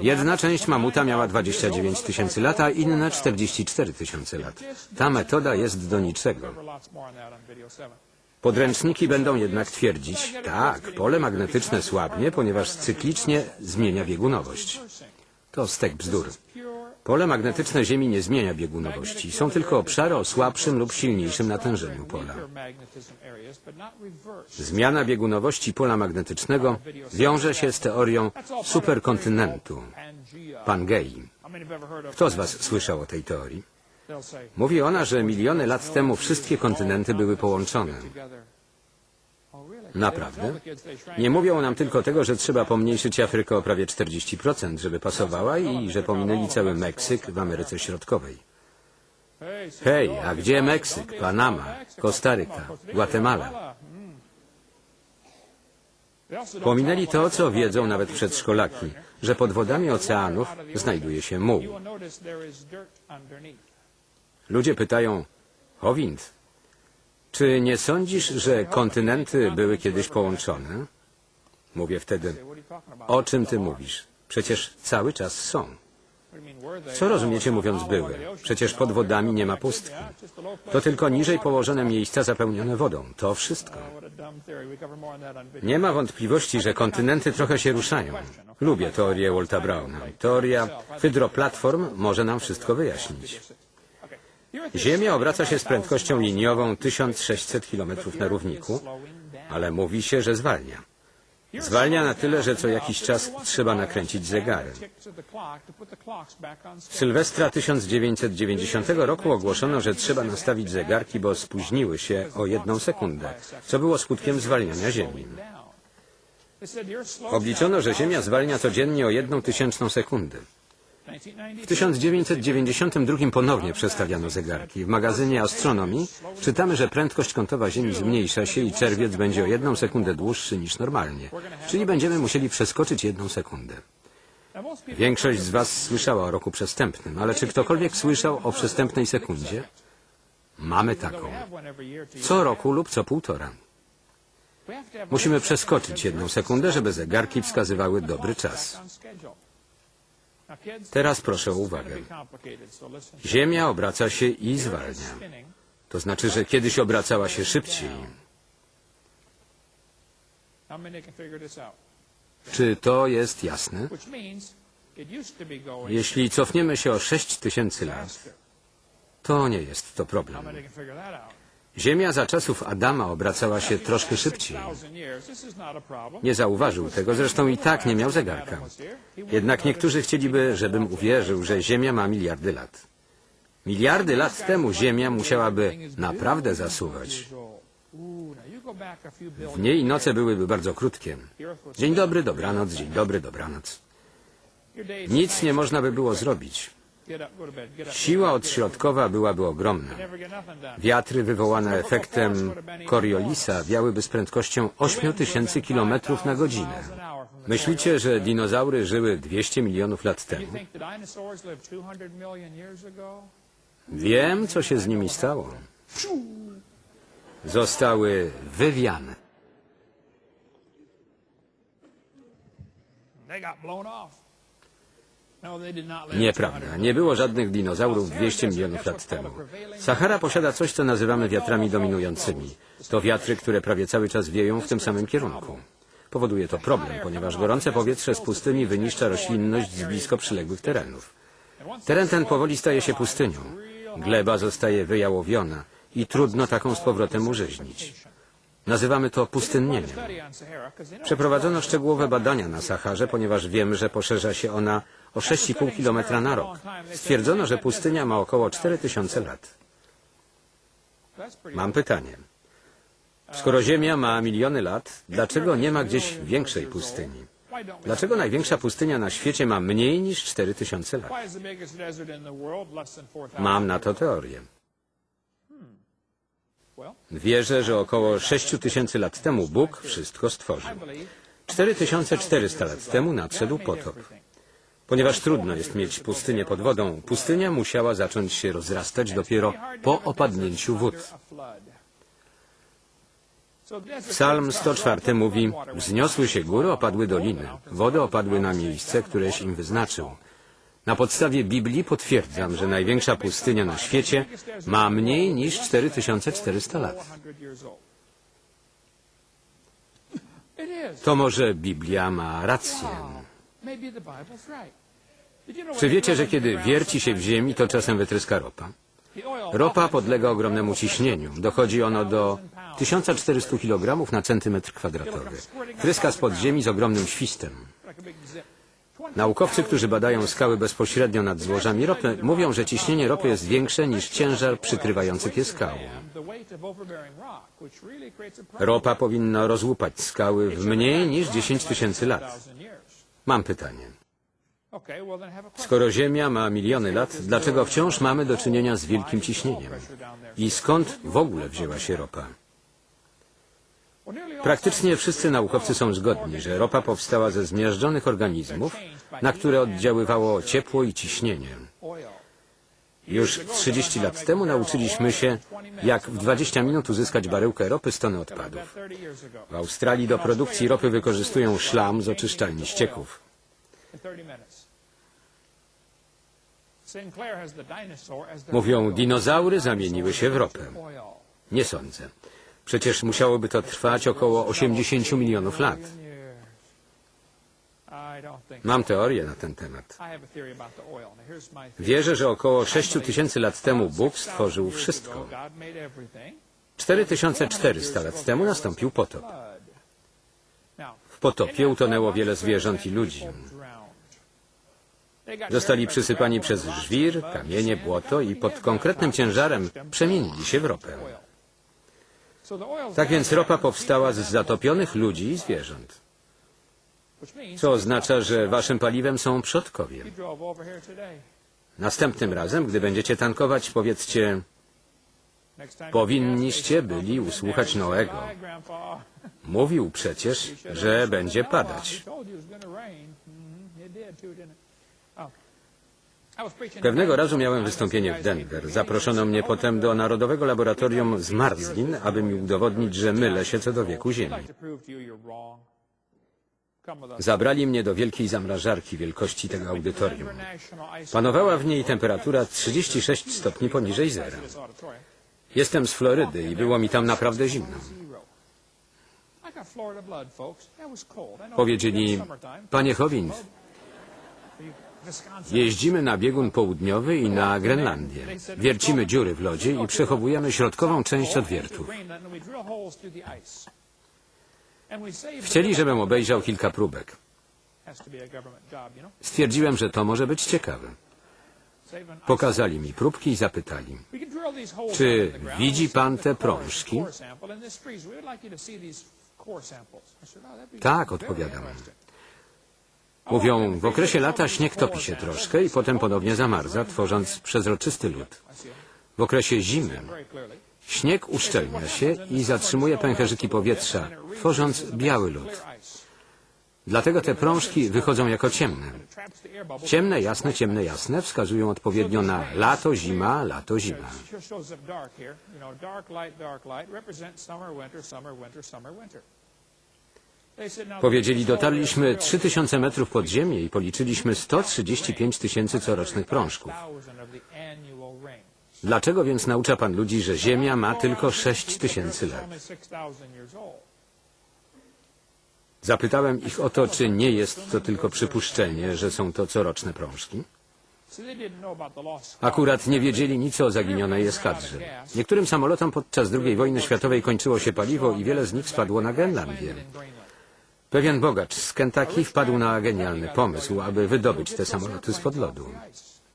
Jedna część mamuta miała 29 tysięcy lat, a inna 44 tysiące lat. Ta metoda jest do niczego. Podręczniki będą jednak twierdzić, tak, pole magnetyczne słabnie, ponieważ cyklicznie zmienia biegunowość. To stek bzdur. Pole magnetyczne Ziemi nie zmienia biegunowości. Są tylko obszary o słabszym lub silniejszym natężeniu pola. Zmiana biegunowości pola magnetycznego wiąże się z teorią superkontynentu. Pangei. Kto z Was słyszał o tej teorii? Mówi ona, że miliony lat temu wszystkie kontynenty były połączone. Naprawdę? Nie mówią nam tylko tego, że trzeba pomniejszyć Afrykę o prawie 40%, żeby pasowała i że pominęli cały Meksyk w Ameryce Środkowej. Hej, a gdzie Meksyk, Panama, Kostaryka, Gwatemala? Pominęli to, co wiedzą nawet przedszkolaki, że pod wodami oceanów znajduje się muł. Ludzie pytają, Howind, czy nie sądzisz, że kontynenty były kiedyś połączone? Mówię wtedy, o czym ty mówisz? Przecież cały czas są. Co rozumiecie mówiąc były? Przecież pod wodami nie ma pustki. To tylko niżej położone miejsca zapełnione wodą. To wszystko. Nie ma wątpliwości, że kontynenty trochę się ruszają. Lubię teorię Walta Browna. Teoria hydroplatform może nam wszystko wyjaśnić. Ziemia obraca się z prędkością liniową 1600 km na równiku, ale mówi się, że zwalnia. Zwalnia na tyle, że co jakiś czas trzeba nakręcić zegary. W Sylwestra 1990 roku ogłoszono, że trzeba nastawić zegarki, bo spóźniły się o jedną sekundę, co było skutkiem zwalniania Ziemi. Obliczono, że Ziemia zwalnia codziennie o jedną tysięczną sekundy. W 1992 ponownie przestawiano zegarki. W magazynie astronomii czytamy, że prędkość kątowa Ziemi zmniejsza się i czerwiec będzie o jedną sekundę dłuższy niż normalnie. Czyli będziemy musieli przeskoczyć jedną sekundę. Większość z Was słyszała o roku przestępnym, ale czy ktokolwiek słyszał o przestępnej sekundzie? Mamy taką. Co roku lub co półtora. Musimy przeskoczyć jedną sekundę, żeby zegarki wskazywały dobry czas. Teraz proszę o uwagę. Ziemia obraca się i zwalnia. To znaczy, że kiedyś obracała się szybciej. Czy to jest jasne? Jeśli cofniemy się o 6 tysięcy lat, to nie jest to problem. Ziemia za czasów Adama obracała się troszkę szybciej. Nie zauważył tego, zresztą i tak nie miał zegarka. Jednak niektórzy chcieliby, żebym uwierzył, że Ziemia ma miliardy lat. Miliardy lat temu Ziemia musiałaby naprawdę zasuwać. Dnie i noce byłyby bardzo krótkie. Dzień dobry, dobranoc, dzień dobry, dobranoc. Nic nie można by było zrobić. Siła odśrodkowa byłaby ogromna. Wiatry wywołane efektem Coriolisa wiałyby z prędkością 8000 km na godzinę. Myślicie, że dinozaury żyły 200 milionów lat temu? Wiem, co się z nimi stało. Zostały wywiane. Nieprawda. Nie było żadnych dinozaurów 200 milionów lat temu. Sahara posiada coś, co nazywamy wiatrami dominującymi. To wiatry, które prawie cały czas wieją w tym samym kierunku. Powoduje to problem, ponieważ gorące powietrze z pustyni wyniszcza roślinność z blisko przyległych terenów. Teren ten powoli staje się pustynią. Gleba zostaje wyjałowiona i trudno taką z powrotem urzeźnić. Nazywamy to pustynnieniem. Przeprowadzono szczegółowe badania na Saharze, ponieważ wiemy, że poszerza się ona o 6,5 km na rok. Stwierdzono, że pustynia ma około 4000 lat. Mam pytanie. Skoro Ziemia ma miliony lat, dlaczego nie ma gdzieś większej pustyni? Dlaczego największa pustynia na świecie ma mniej niż 4000 lat? Mam na to teorię. Wierzę, że około 6000 lat temu Bóg wszystko stworzył. 4400 lat temu nadszedł potop. Ponieważ trudno jest mieć pustynię pod wodą, pustynia musiała zacząć się rozrastać dopiero po opadnięciu wód. Psalm 104 mówi, wzniosły się góry, opadły doliny, wody opadły na miejsce, któreś im wyznaczył. Na podstawie Biblii potwierdzam, że największa pustynia na świecie ma mniej niż 4400 lat. To może Biblia ma rację. Czy wiecie, że kiedy wierci się w ziemi, to czasem wytryska ropa? Ropa podlega ogromnemu ciśnieniu. Dochodzi ono do 1400 kg na centymetr kwadratowy. Tryska z ziemi z ogromnym świstem. Naukowcy, którzy badają skały bezpośrednio nad złożami ropy, mówią, że ciśnienie ropy jest większe niż ciężar przykrywający je skały. Ropa powinna rozłupać skały w mniej niż 10 tysięcy lat. Mam pytanie. Skoro Ziemia ma miliony lat, dlaczego wciąż mamy do czynienia z wielkim ciśnieniem? I skąd w ogóle wzięła się ropa? Praktycznie wszyscy naukowcy są zgodni, że ropa powstała ze zmiażdżonych organizmów, na które oddziaływało ciepło i ciśnienie. Już 30 lat temu nauczyliśmy się, jak w 20 minut uzyskać baryłkę ropy z tony odpadów. W Australii do produkcji ropy wykorzystują szlam z oczyszczalni ścieków. Mówią, dinozaury zamieniły się w ropę. Nie sądzę. Przecież musiałoby to trwać około 80 milionów lat. Mam teorię na ten temat. Wierzę, że około 6 tysięcy lat temu Bóg stworzył wszystko. 4400 lat temu nastąpił potop. W potopie utonęło wiele zwierząt i ludzi. Zostali przysypani przez żwir, kamienie, błoto i pod konkretnym ciężarem przemienili się w ropę. Tak więc ropa powstała z zatopionych ludzi i zwierząt. Co oznacza, że waszym paliwem są przodkowie. Następnym razem, gdy będziecie tankować, powiedzcie, powinniście byli usłuchać Noego. Mówił przecież, że będzie padać. Pewnego razu miałem wystąpienie w Denver. Zaproszono mnie potem do Narodowego Laboratorium Zmarzlin, aby mi udowodnić, że mylę się co do wieku Ziemi. Zabrali mnie do wielkiej zamrażarki wielkości tego audytorium. Panowała w niej temperatura 36 stopni poniżej zera. Jestem z Florydy i było mi tam naprawdę zimno. Powiedzieli, panie Howin, jeździmy na biegun południowy i na Grenlandię. Wiercimy dziury w lodzie i przechowujemy środkową część odwiertów. Chcieli, żebym obejrzał kilka próbek. Stwierdziłem, że to może być ciekawe. Pokazali mi próbki i zapytali, czy widzi pan te prążki? Tak, odpowiadam. Mówią, w okresie lata śnieg topi się troszkę i potem ponownie zamarza, tworząc przezroczysty lód. W okresie zimy śnieg uszczelnia się i zatrzymuje pęcherzyki powietrza, tworząc biały lód. Dlatego te prążki wychodzą jako ciemne. Ciemne, jasne, ciemne, jasne wskazują odpowiednio na lato, zima, lato, zima. Powiedzieli, dotarliśmy 3000 metrów pod ziemię i policzyliśmy 135 tysięcy corocznych prążków. Dlaczego więc naucza pan ludzi, że Ziemia ma tylko 6 tysięcy lat? Zapytałem ich o to, czy nie jest to tylko przypuszczenie, że są to coroczne prążki. Akurat nie wiedzieli nic o zaginionej eskadrze. Niektórym samolotom podczas II wojny światowej kończyło się paliwo i wiele z nich spadło na Grenlandię. Pewien bogacz z Kentucky wpadł na genialny pomysł, aby wydobyć te samoloty spod lodu.